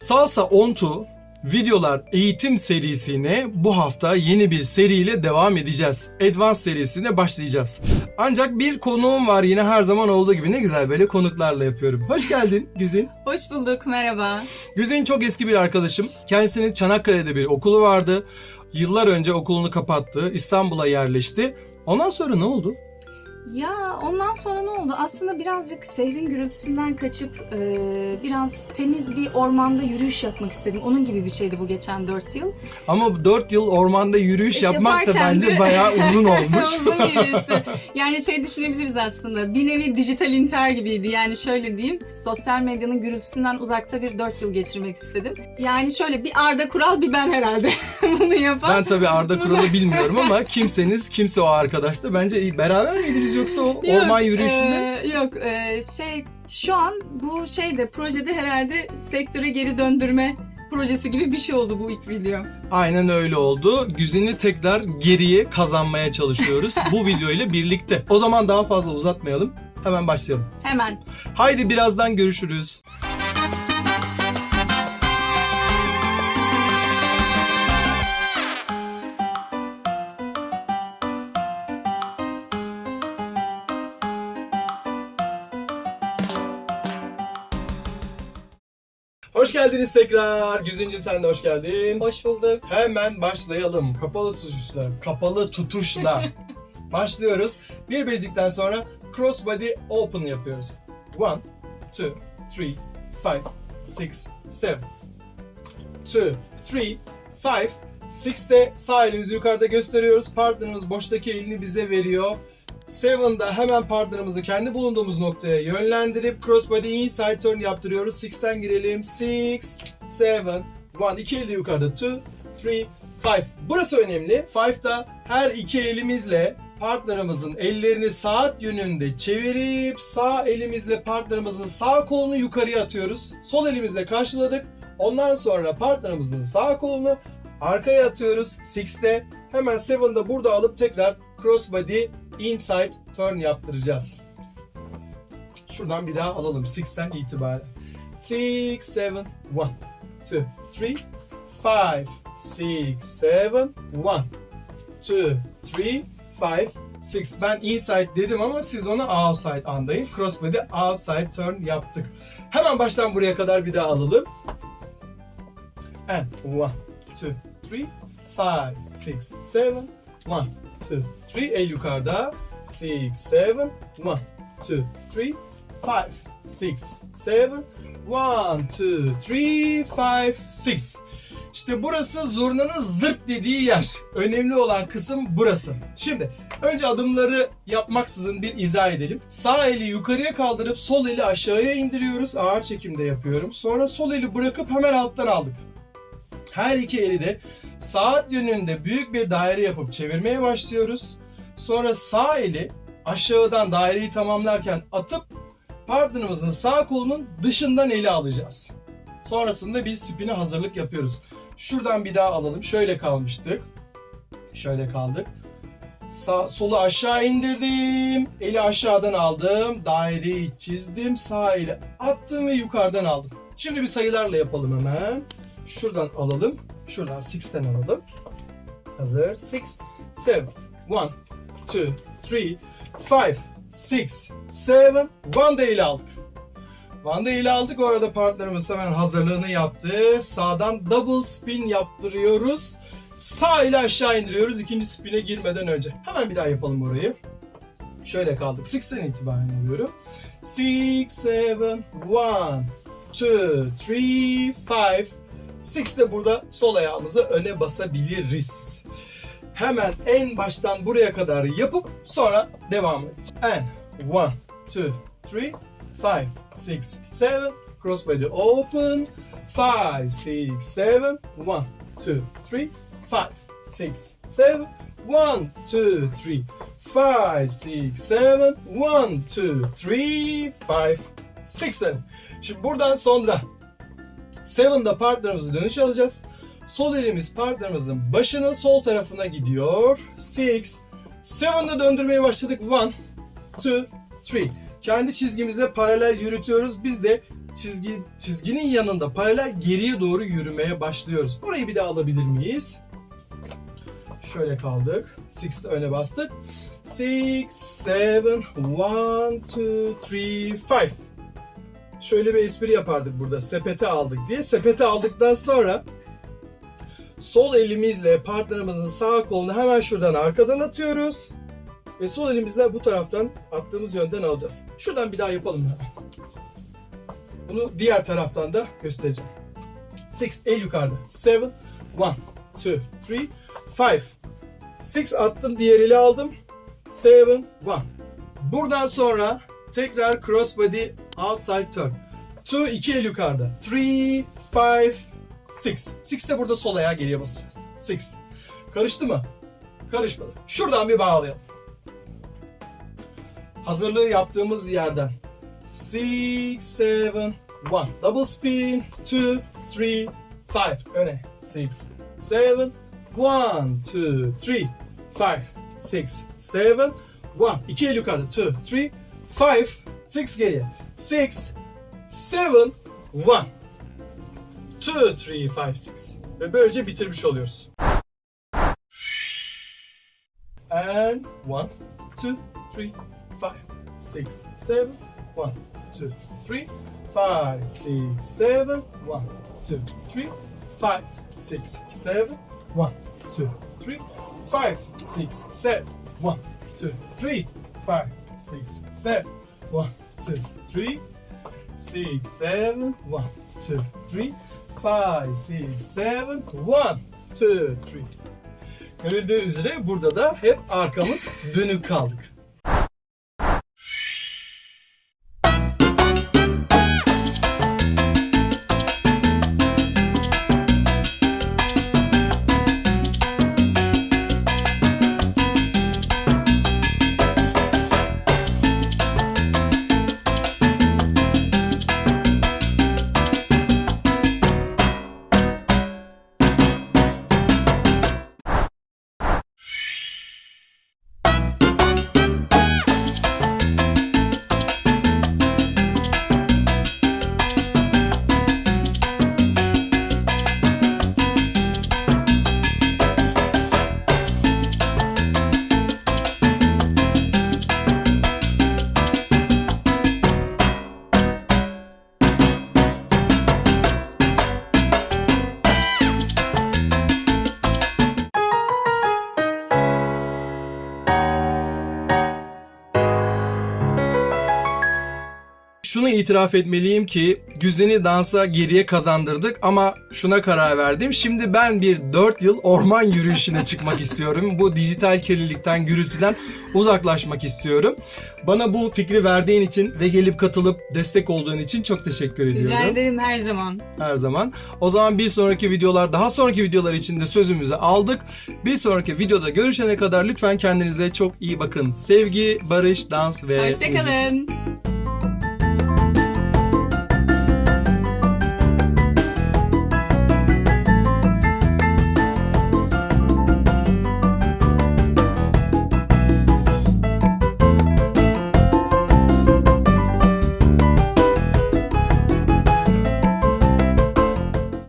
Salsa on Two videolar eğitim serisine bu hafta yeni bir seriyle devam edeceğiz. Advanced serisine başlayacağız. Ancak bir konuğum var yine her zaman olduğu gibi ne güzel böyle konuklarla yapıyorum. Hoş geldin Güzin. Hoş bulduk, merhaba. Güzin çok eski bir arkadaşım. Kendisinin Çanakkale'de bir okulu vardı. Yıllar önce okulunu kapattı. İstanbul'a yerleşti. Ondan sonra ne oldu? Ya ondan sonra ne oldu? Aslında birazcık şehrin gürültüsünden kaçıp e, biraz temiz bir ormanda yürüyüş yapmak istedim. Onun gibi bir şeydi bu geçen 4 yıl. Ama 4 yıl ormanda yürüyüş İş yapmak da bence de- bayağı uzun olmuş. Uzun bir yürüyüştü. Yani şey düşünebiliriz aslında. Bir nevi dijital intihar gibiydi. Yani şöyle diyeyim. Sosyal medyanın gürültüsünden uzakta bir 4 yıl geçirmek istedim. Yani şöyle bir Arda Kural bir ben herhalde bunu yapan. Ben tabii Arda Kural'ı bilmiyorum ama kimseniz kimse o arkadaştı. Bence beraber miydiniz yoksa o Yok, orman yürüyüşünde? e, yok e, şey şu an bu şeyde projede herhalde sektöre geri döndürme projesi gibi bir şey oldu bu ilk video. Aynen öyle oldu. Güzin'i tekrar geriye kazanmaya çalışıyoruz bu video ile birlikte. O zaman daha fazla uzatmayalım. Hemen başlayalım. Hemen. Haydi birazdan görüşürüz. Hoş geldiniz tekrar. Güzincim sen de hoş geldin. Hoş bulduk. Hemen başlayalım. Kapalı tutuşla. Kapalı tutuşla. Başlıyoruz. Bir basic'ten sonra crossbody open yapıyoruz. 1, 2, 3, 5, 6, 7. 2, 3, 5, 6'de sağ elimizi yukarıda gösteriyoruz. Partnerimiz boştaki elini bize veriyor. 7'da hemen partnerimizi kendi bulunduğumuz noktaya yönlendirip crossbody inside turn yaptırıyoruz. 6'ten girelim. 6, 7, 1, iki eli yukarıda. 2, 3, 5. Burası önemli. 5'da her iki elimizle partnerimizin ellerini saat yönünde çevirip sağ elimizle partnerimizin sağ kolunu yukarıya atıyoruz. Sol elimizle karşıladık. Ondan sonra partnerimizin sağ kolunu arkaya atıyoruz. 6'te hemen 7'da burada alıp tekrar crossbody inside turn yaptıracağız. Şuradan bir daha alalım 6'ten itibaren. 6, 7, 1, 2, 3, 5, 6, 7, 1, 2, 3, 5, 6. Ben inside dedim ama siz onu outside anlayın. Crossbody outside turn yaptık. Hemen baştan buraya kadar bir daha alalım. And 1, 2, 3, 5, 6, 7, 1, 2, 3. El yukarıda. 6, 7, 1, 2, 3, 5, 6, 7, 1, 2, 3, 5, 6. İşte burası zurnanın zırt dediği yer. Önemli olan kısım burası. Şimdi önce adımları yapmaksızın bir izah edelim. Sağ eli yukarıya kaldırıp sol eli aşağıya indiriyoruz. Ağır çekimde yapıyorum. Sonra sol eli bırakıp hemen alttan aldık. Her iki eli de saat yönünde büyük bir daire yapıp çevirmeye başlıyoruz. Sonra sağ eli aşağıdan daireyi tamamlarken atıp partnerimizin sağ kolunun dışından eli alacağız. Sonrasında bir spine hazırlık yapıyoruz. Şuradan bir daha alalım. Şöyle kalmıştık. Şöyle kaldık. Sağ, solu aşağı indirdim. Eli aşağıdan aldım. Daireyi çizdim. Sağ eli attım ve yukarıdan aldım. Şimdi bir sayılarla yapalım hemen. Şuradan alalım. Şuradan 6'ten alalım. Hazır. 6, 7, 1, 2, 3, 5, 6, 7, 1 de eli aldık. Van'da ile aldık. Orada partnerimiz hemen hazırlığını yaptı. Sağdan double spin yaptırıyoruz. Sağ ile aşağı indiriyoruz ikinci spine girmeden önce. Hemen bir daha yapalım orayı. Şöyle kaldık. 6'ten itibaren alıyorum. 6, 7, 1, 2, 3, 5. 6 de burada sol ayağımızı öne basabiliriz. Hemen en baştan buraya kadar yapıp sonra devam edeceğiz. And 1, 2, 3, 5, 6, 7, crossbody open, 5, 6, 7, 1, 2, 3, 5, 6, 7, 1, 2, 3, 5, 6, 7, 1, 2, 3, 5, 6, 7. Şimdi buradan sonra 7'da partnerimizi dönüş alacağız. Sol elimiz partnerimizin başının sol tarafına gidiyor. 6, 7'da döndürmeye başladık. 1, 2, 3. Kendi çizgimize paralel yürütüyoruz. Biz de çizgi çizginin yanında paralel geriye doğru yürümeye başlıyoruz. Orayı bir daha alabilir miyiz? Şöyle kaldık. Six'te öne bastık. Six, seven, one, two, three, five. Şöyle bir espri yapardık burada. Sepete aldık diye. Sepete aldıktan sonra sol elimizle partnerimizin sağ kolunu hemen şuradan arkadan atıyoruz. Ve sol elimizle bu taraftan attığımız yönden alacağız. Şuradan bir daha yapalım. Bunu diğer taraftan da göstereceğim. Six, el yukarıda. Seven, one, two, three, five. Six attım, diğer eli aldım. Seven, one. Buradan sonra tekrar crossbody outside turn. Two, iki el yukarıda. Three, five, six. Six de burada sol ayağa geriye basacağız. Six. Karıştı mı? Karışmadı. Şuradan bir bağlayalım. Hazırlığı yaptığımız yerden. Six, seven, one. Double spin. Two, three, five. Öne. Six, seven, one, two, three, five, six, seven, one. İki el yukarı. Two, three, five, six geriye. Six, seven, one. Two, three, five, six. Ve böylece bitirmiş oluyoruz. And one, two, three, five, six, seven, one, two, three, five, six, seven, one, two, three, five, six, seven, one, two, three, five, six, seven, one, two, three, five, six, seven, one, two, three, six, seven, one, two, three, five, six, seven, one, two, three. Görüldüğü üzere burada da hep arkamız dönük kaldık. Şunu itiraf etmeliyim ki Güzen'i dansa geriye kazandırdık ama şuna karar verdim. Şimdi ben bir 4 yıl orman yürüyüşüne çıkmak istiyorum. Bu dijital kirlilikten, gürültüden uzaklaşmak istiyorum. Bana bu fikri verdiğin için ve gelip katılıp destek olduğun için çok teşekkür ediyorum. Rica ederim her zaman. her zaman. O zaman bir sonraki videolar, daha sonraki videolar için de sözümüzü aldık. Bir sonraki videoda görüşene kadar lütfen kendinize çok iyi bakın. Sevgi, barış, dans ve müzik. Hoşçakalın.